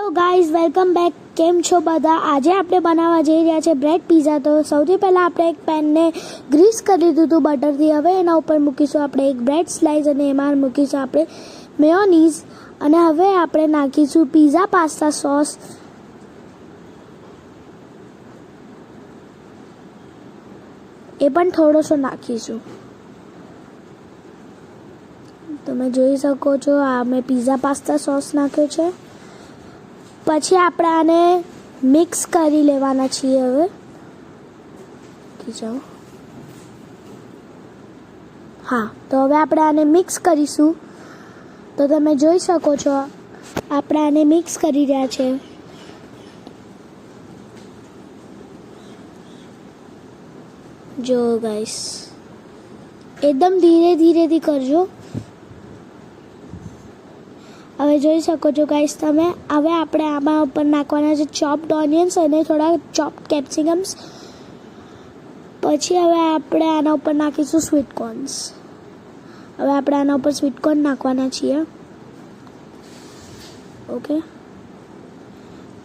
Hello guys welcome back કેમ છો બધા? આજે આપણે બનાવવા જઈ રહ્યા છે બ્રેડ પીઝા તો સૌથી પહેલાં આપણે એક પેનને ગ્રીસ કરી દીધું હતું બટરથી હવે એના ઉપર મૂકીશું આપણે એક બ્રેડ સ્લાઇસ અને એમાં મૂકીશું આપણે મેયોનીઝ અને હવે આપણે નાખીશું પીઝા પાસ્તા સોસ એ પણ થોડોસો નાખીશું. તમે જોઈ શકો છો, આ મેં પીઝા પાસ્તા સોસ નાખ્યો છે. પછી આપણે આને મિક્સ કરી લેવાના છીએ હવે. જાઓ હા, તો હવે આપણે આને મિક્સ કરીશું. તો તમે જોઈ શકો છો, આપણે આને મિક્સ કરી રહ્યા છે. જો ગાઈસ એકદમ ધીરે ધીરેથી કરજો. હવે જોઈ શકો છો ગાઈસ તમે. હવે આપણે આમાં ઉપર નાખવાના છે ચોપ્ડ ઓનિયન્સ અને થોડા ચોપ્ડ કેપ્સિકમ્સ પછી હવે આપણે આના ઉપર નાખીશું સ્વીટકોર્ન્સ હવે આપણે આના ઉપર સ્વીટકોર્ન નાખવાના છીએ. ઓકે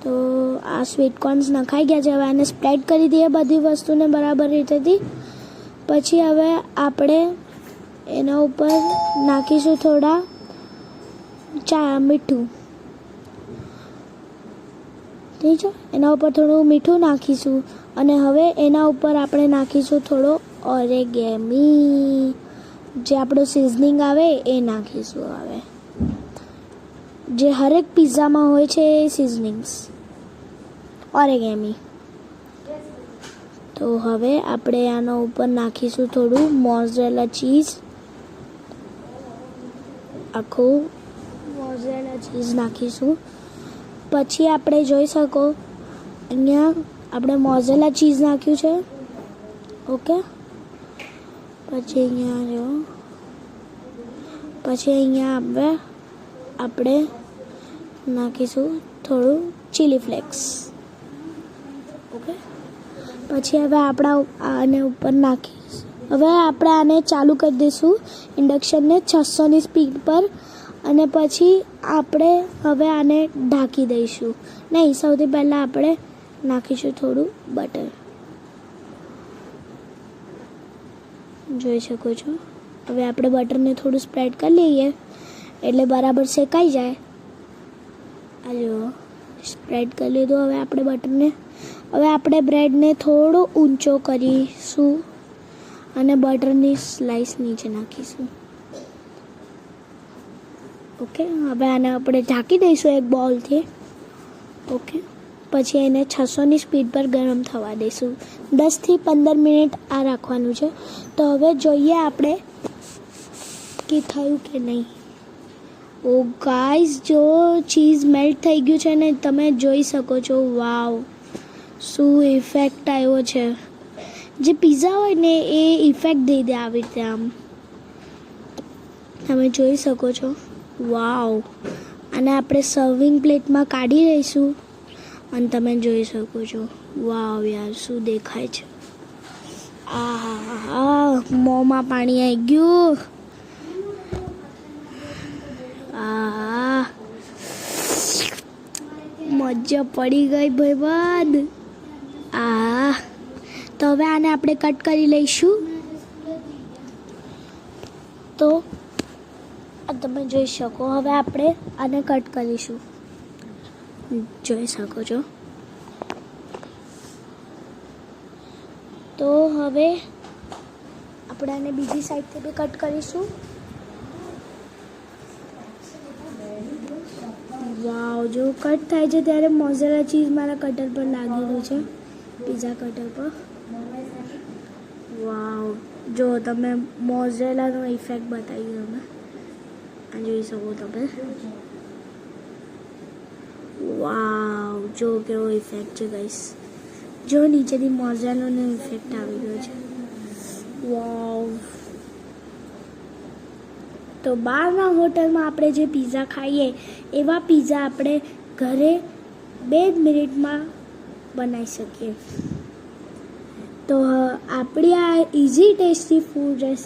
તો આ સ્વીટકોર્ન્સ નખાઈ ગયા છે. હવે આને સ્પ્રેડ કરી દઈએ બધી વસ્તુને બરાબર રીતેથી. પછી હવે આપણે એના ઉપર નાખીશું થોડા ચા, મીઠું. ઠીક છે એના ઉપર થોડું મીઠું નાખીશું. અને હવે એના ઉપર આપણે નાખીશું થોડો ઓરેગેમી. જે આપણો સિઝનિંગ આવે એ નાખીશું હવે. જે હરેક પિઝામાં હોય છે એ સિઝનિંગ્સ ઓરેગેમી. તો હવે આપણે આના ઉપર નાખીશું થોડું મોઝરેલા ચીઝ. આખું મોઝરેલા ચીઝ નાખીશું. પછી આપણે જોઈ શકો, અહીંયા આપણે મોઝેલા ચીઝ નાખ્યું છે. ઓકે પછી અહીંયા જો, પછી અહીંયા આપણે આપણે નાખીશું થોડું ચીલી ફ્લેક્સ ઓકે પછી હવે આપણા આને ઉપર નાખીશ. હવે આપણે આને ચાલુ કરી દઈશું. ઇન્ડક્શનને છસોની સ્પીડ પર અને પછી આપણે હવે આને ઢાંકી દઈશું. નહીં, સૌથી પહેલાં આપણે નાખીશું થોડું બટર. જોઈ શકો છો? હવે આપણે બટરને થોડું સ્પ્રેડ કરી લઈએ, એટલે બરાબર શેકાઈ જાય. આ સ્પ્રેડ કરી લીધું, હવે આપણે બટરને. હવે આપણે બ્રેડને થોડો ઊંચો કરીશું અને બટરની સ્લાઈસ નીચે નાખીશું. ઓકે, હવે આને આપણે ઢાંકી દઈશું એક બોલથી. ઓકે, પછી એને છસોની સ્પીડ પર ગરમ થવા દઈશું. દસથી પંદર મિનિટ આ રાખવાનું છે. તો હવે જોઈએ આપણે કે થયું કે નહીં. ઓ ગાઈસ, જો ચીઝ મેલ્ટ થઈ ગયું છે ને, તમે જોઈ શકો છો, વાવ. શું ઇફેક્ટ આવ્યો છે. જે પીઝા હોય ને, એ ઇફેક્ટ દઈ દે આવી રીતે આમ. તમે જોઈ શકો છો. વાવ. અને આપણે સર્વિંગ પ્લેટમાં કાઢી લઈશું. અને તમે જોઈ શકો છો. વાવ યાર, શું દેખાય છે. આ મોંમાં પાણી આવી ગયું. આ મજા પડી ગઈ ભાઈબંધ આ તો હવે આને આપણે કટ કરી લઈશું તો આ તમે જોઈ શકો. હવે આપણે આને કટ કરીશું. જોઈ શકો છો. તો હવે આપણે આને બીજી સાઈડથી બી કટ કરીશું. વાવ, જો કટ થાય છે ત્યારે મોઝેલા ચીઝ મારા કટર પર લાગેલું છે. પીઝા કટર પર. વાવ, જો તમે મોઝેલાનો ઇફેક્ટ બતાવી આ જોઈ શકો તમે વાવ જો કેવો ઇફેક્ટ છે ગાઈસ જો નીચેથી મોઝરેલાનો ઇફેક્ટ આવી ગયો છે વાવ તો બહારના હોટલમાં આપણે જે પીઝા ખાઈએ એવા પીઝા આપણે ઘરે બે જ મિનિટમાં બનાવી શકીએ. તો આપણી આ ઇઝી ટેસ્ટી ફૂડ રેસિપી